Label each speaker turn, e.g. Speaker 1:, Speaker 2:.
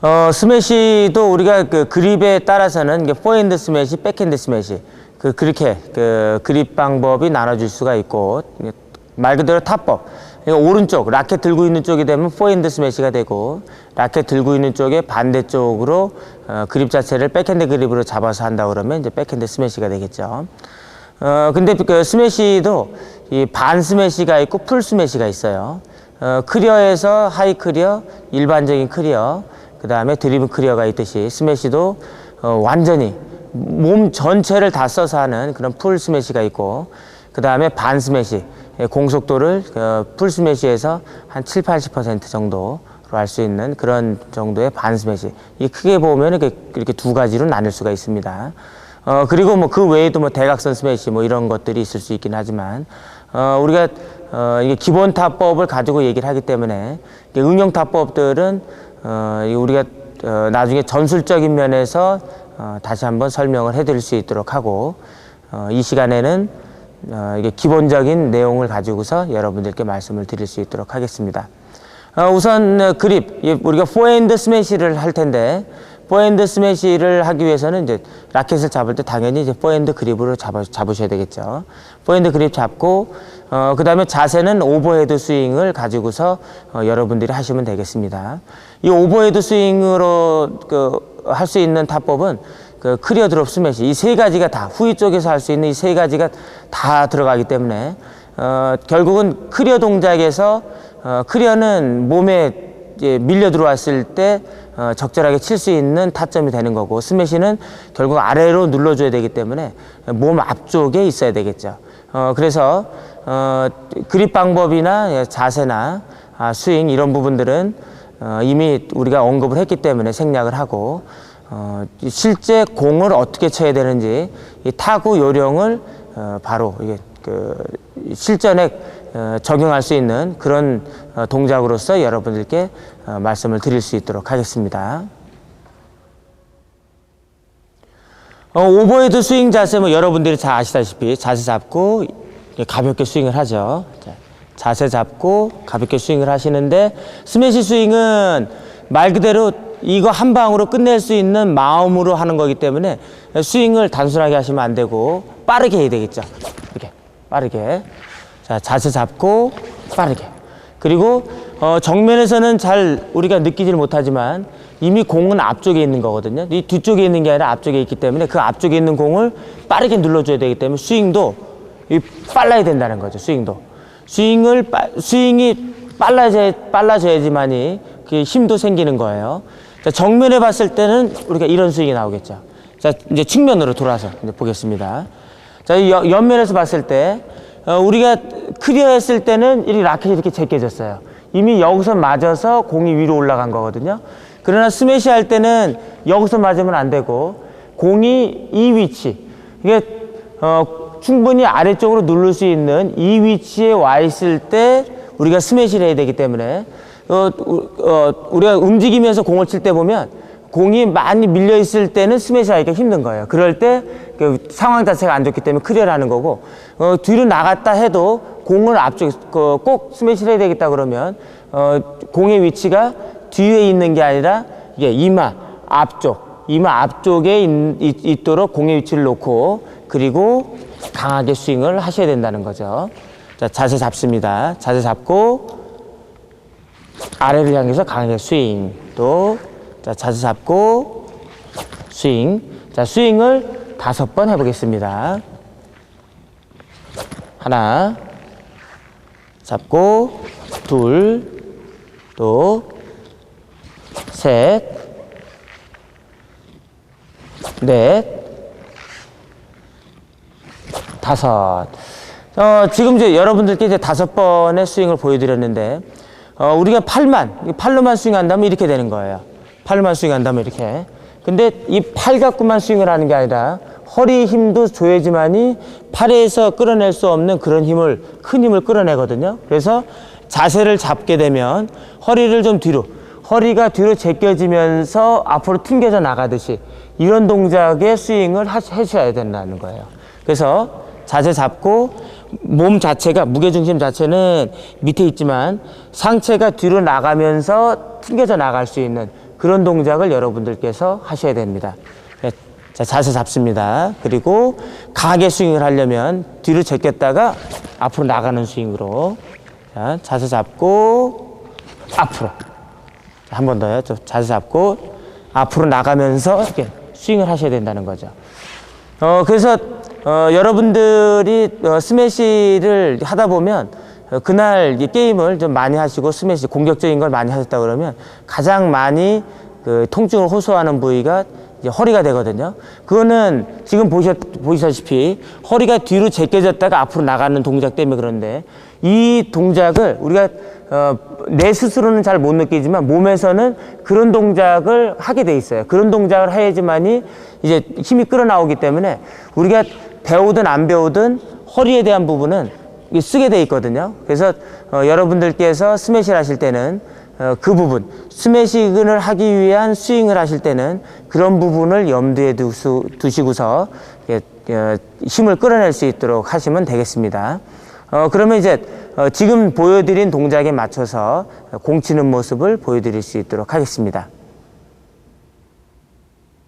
Speaker 1: 어, 스매시도 우리가 그 그립에 따라서는 포핸드 스매시, 백핸드 스매시 그 그렇게 그 그립 방법이 나눠질 수가 있고 말 그대로 탑법. 그러니까 오른쪽 라켓 들고 있는 쪽이 되면 포핸드 스매시가 되고 라켓 들고 있는 쪽에 반대쪽으로 어, 그립 자체를 백핸드 그립으로 잡아서 한다 그러면 이제 백핸드 스매시가 되겠죠. 어, 근데 그 스매시도 이 반 스매시가 있고 풀 스매시가 있어요. 어, 크리어에서 하이 크리어, 일반적인 크리어, 그 다음에 드리븐 크리어가 있듯이 스매시도 어, 완전히 몸 전체를 다 써서 하는 그런 풀 스매시가 있고, 그 다음에 반 스매시, 예, 공속도를 어, 풀 스매시에서 한 7, 80% 정도로 할수 있는 그런 정도의 반 스매시. 이 크게 보면 이렇게, 이렇게 두 가지로 나눌 수가 있습니다. 어, 그리고 뭐 그 외에도 뭐 대각선 스매시 뭐 이런 것들이 있을 수 있긴 하지만, 어, 우리가, 어, 이게 기본 타법을 가지고 얘기를 하기 때문에, 응용 타법들은, 우리가, 어, 나중에 전술적인 면에서, 어, 다시 한번 설명을 해 드릴 수 있도록 하고, 어, 이 시간에는, 어, 이게 기본적인 내용을 가지고서 여러분들께 말씀을 드릴 수 있도록 하겠습니다. 어, 우선 어, 그립 이 우리가 포핸드 스매시를 할 텐데 포핸드 스매시를 하기 위해서는 이제 라켓을 잡을 때 당연히 이제 포핸드 그립으로 잡아, 잡으셔야 되겠죠. 포핸드 그립 잡고 어, 그 다음에 자세는 오버헤드 스윙을 가지고서 어, 여러분들이 하시면 되겠습니다. 이 오버헤드 스윙으로 그 할 수 있는 타법은 그 크리어 드롭 스매시 이 세 가지가 다 후위 쪽에서 할 수 있는 이 세 가지가 다 들어가기 때문에 어, 결국은 크리어 동작에서 어, 크리어는 몸에 이제 밀려 들어왔을 때 어, 적절하게 칠 수 있는 타점이 되는 거고 스매시는 결국 아래로 눌러줘야 되기 때문에 몸 앞쪽에 있어야 되겠죠. 어, 그래서 어, 그립 방법이나 자세나 아, 스윙 이런 부분들은 어, 이미 우리가 언급을 했기 때문에 생략을 하고 어, 이 실제 공을 어떻게 쳐야 되는지 이 타구 요령을 어, 바로 이게 그 실전에 어, 적용할 수 있는 그런 어, 동작으로서 여러분들께 어, 말씀을 드릴 수 있도록 하겠습니다. 어, 오버헤드 스윙 자세 뭐 여러분들이 잘 아시다시피 자세 잡고 가볍게 스윙을 하죠. 자, 자세 잡고 가볍게 스윙을 하시는데 스매시 스윙은 말 그대로 이거 한 방으로 끝낼 수 있는 마음으로 하는 거기 때문에 스윙을 단순하게 하시면 안 되고 빠르게 해야 되겠죠. 이렇게 빠르게. 자, 자세 잡고 빠르게. 그리고 어, 정면에서는 잘 우리가 느끼질 못하지만 이미 공은 앞쪽에 있는 거거든요. 이 뒤쪽에 있는 게 아니라 앞쪽에 있기 때문에 그 앞쪽에 있는 공을 빠르게 눌러줘야 되기 때문에 스윙도 이 빨라야 된다는 거죠. 스윙도 스윙을 빠, 스윙이 빨라져 빨라져야지만이 그 힘도 생기는 거예요. 자, 정면에 봤을 때는 우리가 이런 스윙이 나오겠죠. 자 이제 측면으로 돌아서 이제 보겠습니다. 자, 이 여- 옆면에서 봤을 때, 어, 우리가 크리어 했을 때는 이 라켓이 이렇게 제껴졌어요. 이미 여기서 맞아서 공이 위로 올라간 거거든요. 그러나 스매시 할 때는 여기서 맞으면 안 되고, 공이 이 위치, 이게, 어, 충분히 아래쪽으로 누를 수 있는 이 위치에 와 있을 때 우리가 스매시를 해야 되기 때문에, 어, 우- 어, 우리가 움직이면서 공을 칠 때 보면 공이 많이 밀려 있을 때는 스매시 하기가 힘든 거예요. 그럴 때 그 상황 자체가 안 좋기 때문에 크리어를 하는 거고 어, 뒤로 나갔다 해도 공을 앞쪽에 그, 꼭 스매시를 해야 되겠다 그러면 어, 공의 위치가 뒤에 있는 게 아니라 이게 이마 앞쪽 이마 앞쪽에 있, 있, 도록 공의 위치를 놓고 그리고 강하게 스윙을 하셔야 된다는 거죠. 자 자세 잡습니다. 자세 잡고 아래를 향해서 강하게 스윙. 또, 자, 자세 잡고, 스윙. 자, 스윙을 다섯 번 해보겠습니다. 하나, 잡고, 둘, 또, 셋, 넷, 다섯. 어, 지금 이제 여러분들께 이제 다섯 번의 스윙을 보여드렸는데, 어, 우리가 팔만, 팔로만 스윙한다면 이렇게 되는 거예요. 팔로만 스윙한다면 이렇게. 근데 이 팔 갖고만 스윙을 하는 게 아니라 허리 힘도 줘야지만이 팔에서 끌어낼 수 없는 그런 힘을, 큰 힘을 끌어내거든요. 그래서 자세를 잡게 되면 허리를 좀 뒤로, 허리가 뒤로 제껴지면서 앞으로 튕겨져 나가듯이 이런 동작의 스윙을 하, 해줘야 된다는 거예요. 그래서 자세 잡고 몸 자체가 무게중심 자체는 밑에 있지만 상체가 뒤로 나가면서 튕겨져 나갈 수 있는 그런 동작을 여러분들께서 하셔야 됩니다. 예, 자, 자세 잡습니다. 그리고 강하게 스윙을 하려면 뒤로 제꼈다가 앞으로 나가는 스윙으로 자, 자세 잡고 앞으로 한 번 더요. 저 자세 잡고 앞으로 나가면서 이렇게 스윙을 하셔야 된다는 거죠. 어, 그래서 어, 여러분들이 어, 스매시를 하다 보면 어, 그날 이 게임을 좀 많이 하시고 스매시 공격적인 걸 많이 하셨다 그러면 가장 많이 그 통증을 호소하는 부위가 이제 허리가 되거든요. 그거는 지금 보셨, 보시다시피 허리가 뒤로 제껴졌다가 앞으로 나가는 동작 때문에 그런데 이 동작을 우리가 어, 내 스스로는 잘 못 느끼지만 몸에서는 그런 동작을 하게 돼 있어요. 그런 동작을 해야지만이 이제 힘이 끌어나오기 때문에 우리가 배우든 안 배우든 허리에 대한 부분은 쓰게 돼 있거든요. 그래서 어, 여러분들께서 스매시를 하실 때는 어, 그 부분 스매싱을 하기 위한 스윙을 하실 때는 그런 부분을 염두에 두수, 두시고서 이렇게, 어, 힘을 끌어낼 수 있도록 하시면 되겠습니다. 어, 그러면 이제 어, 지금 보여드린 동작에 맞춰서 공 치는 모습을 보여드릴 수 있도록 하겠습니다.